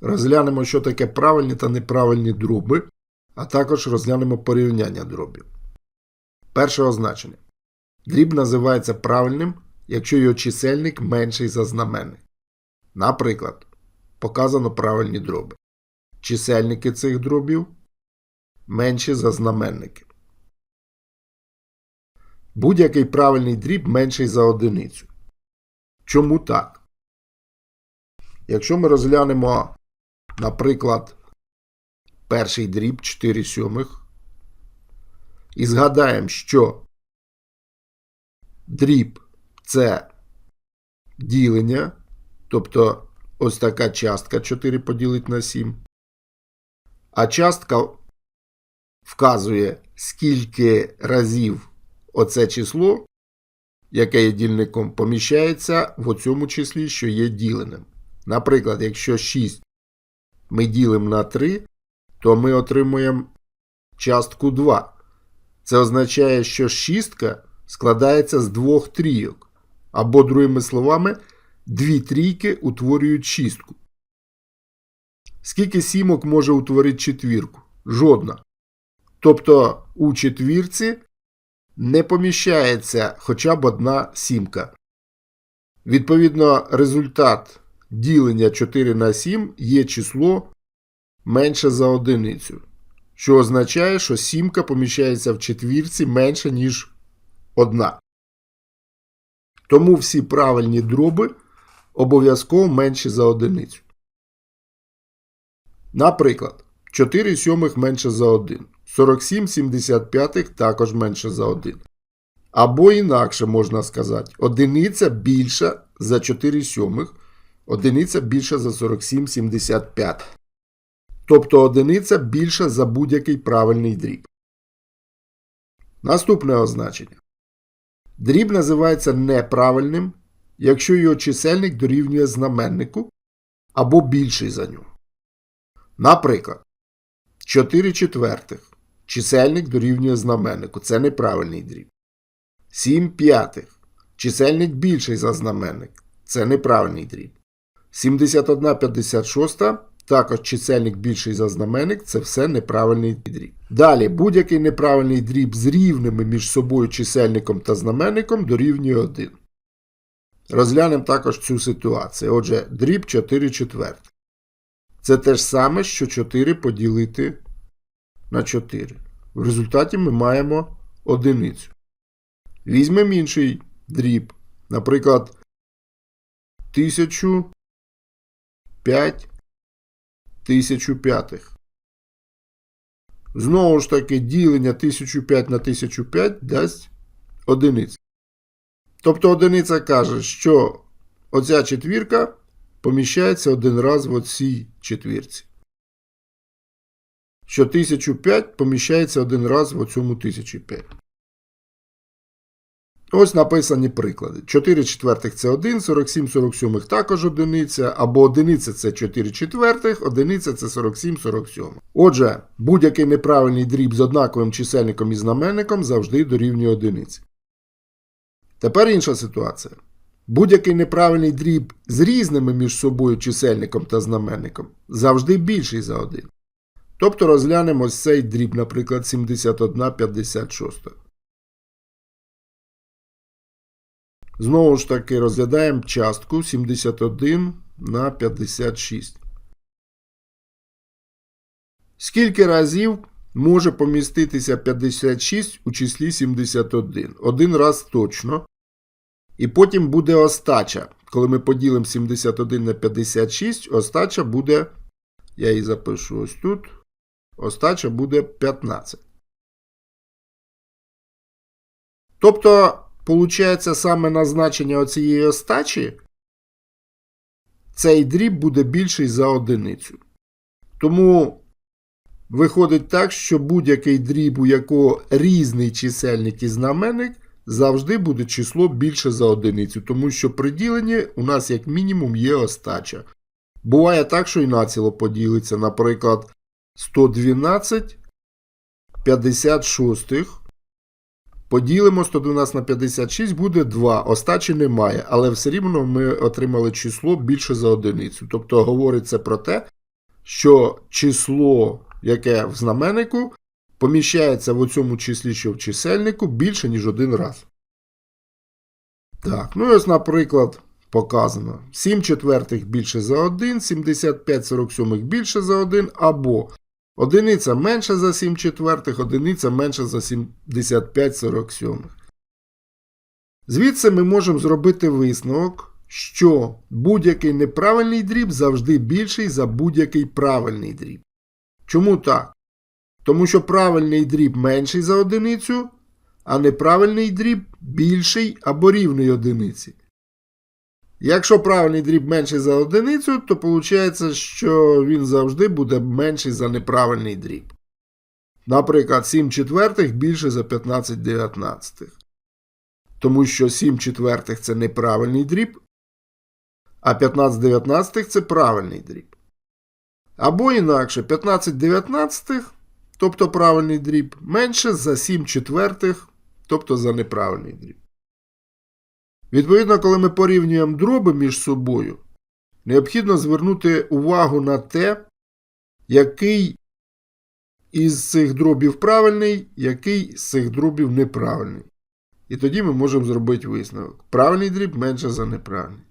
Розглянемо, що таке правильні та неправильні дроби, а також розглянемо порівняння дробів. Перше означення. Дріб називається правильним, якщо його чисельник менший за знаменник. Наприклад, показано правильні дроби. Чисельники цих дробів менші за знаменники. Будь-який правильний дріб менший за одиницю. Чому так? Якщо ми розглянемо, наприклад, перший дріб 4 сьомих і згадаємо, що дріб це ділення, тобто ось така частка 4 поділить на 7. А частка вказує, скільки разів оце число, яке є дільником, поміщається в оцьому числі, що є діленим. Наприклад, якщо 6 ми ділимо на 3, то ми отримуємо частку 2. Це означає, що шістка складається з двох трійок. Або, другими словами, дві трійки утворюють шістку. Скільки сімок може утворити четвірку? Жодна. Тобто у четвірці не поміщається хоча б одна сімка. Відповідно, результат ділення 4 на 7 є число менше за одиницю, що означає, що сімка поміщається в четвірці менше, ніж одна. Тому всі правильні дроби обов'язково менші за одиницю. Наприклад, 4 сьомих менше за 1. 47 75 також менше за 1. Або інакше можна сказати, одиниця більша за 4 сьомих, одиниця більша за 47 75. Тобто одиниця більша за будь-який правильний дріб. Наступне означення. Дріб називається неправильним, якщо його чисельник дорівнює знаменнику або більший за нього. Наприклад, 4 четвертих. Чисельник дорівнює знаменнику. Це неправильний дріб. 7 п'ятих. Чисельник більший за знаменник. Це неправильний дріб. 71 56. Також чисельник більший за знаменник. Це все неправильний дріб. Далі, будь-який неправильний дріб з рівними між собою чисельником та знаменником дорівнює 1. Розглянемо також цю ситуацію. Отже, дріб 4 четвертих. Це те ж саме, що 4 поділити на 4. В результаті ми маємо одиницю. Візьмемо інший дріб. Наприклад, 1005 1005. Знову ж таки, ділення 1005 на 1005 дасть одиницю. Тобто одиниця каже, що оця четвірка поміщається один раз в оцій четвірці. Що 1005 поміщається один раз в оцьому 1005. Ось написані приклади. 4 четвертих це 1, 47 47 також одиниця, або одиниця це 4 четвертих, одиниця це 47 47. Отже, будь-який неправильний дріб з однаковим чисельником і знаменником завжди дорівнює одиниці. Тепер інша ситуація. Будь-який неправильний дріб з різними між собою чисельником та знаменником завжди більший за 1. Тобто розглянемо ось цей дріб, наприклад, 71 Знову ж таки розглядаємо частку 71 на 56. Скільки разів може поміститися 56 у числі 71? Один раз точно. І потім буде остача. Коли ми поділимо 71 на 56, остача буде. Я її запишу ось тут. Остача буде 15. Тобто, получається, саме назначення оцієї остачі, цей дріб буде більший за одиницю. Тому виходить так, що будь-який дріб, у якого різний чисельник і знаменник, завжди буде число більше за одиницю, тому що при діленні у нас як мінімум є остача. Буває так, що і націло поділиться, наприклад, 112 56. Поділимо 112 на 56 буде 2. Остачі немає, але все рівно ми отримали число більше за одиницю. Тобто говориться про те, що число, яке в знаменнику, поміщається в цьому числі, що в чисельнику, більше, ніж один раз. Так, ну і ось, наприклад, показано 7 четвертих більше за 1, 75 47 більше за 1, або одиниця менше за 7 четвертих, одиниця менше за 75 47. Звідси ми можемо зробити висновок, що будь-який неправильний дріб завжди більший за будь-який правильний дріб. Чому так? Тому що правильний дріб менший за одиницю, а неправильний дріб більший або рівний одиниці. Якщо правильний дріб менший за одиницю, то виходить, що він завжди буде менший за неправильний дріб. Наприклад, 7 четвертих більше за 15 дев'ятнадцятих. Тому що 7 четвертих це неправильний дріб, а 15 дев'ятнадцятих це правильний дріб. Або інакше 15 дев'ятнадцятих, тобто правильний дріб, менше за 7 четвертих, тобто за неправильний дріб. Відповідно, коли ми порівнюємо дроби між собою, необхідно звернути увагу на те, який із цих дробів правильний, який з цих дробів неправильний. І тоді ми можемо зробити висновок. Правильний дріб менше за неправильний.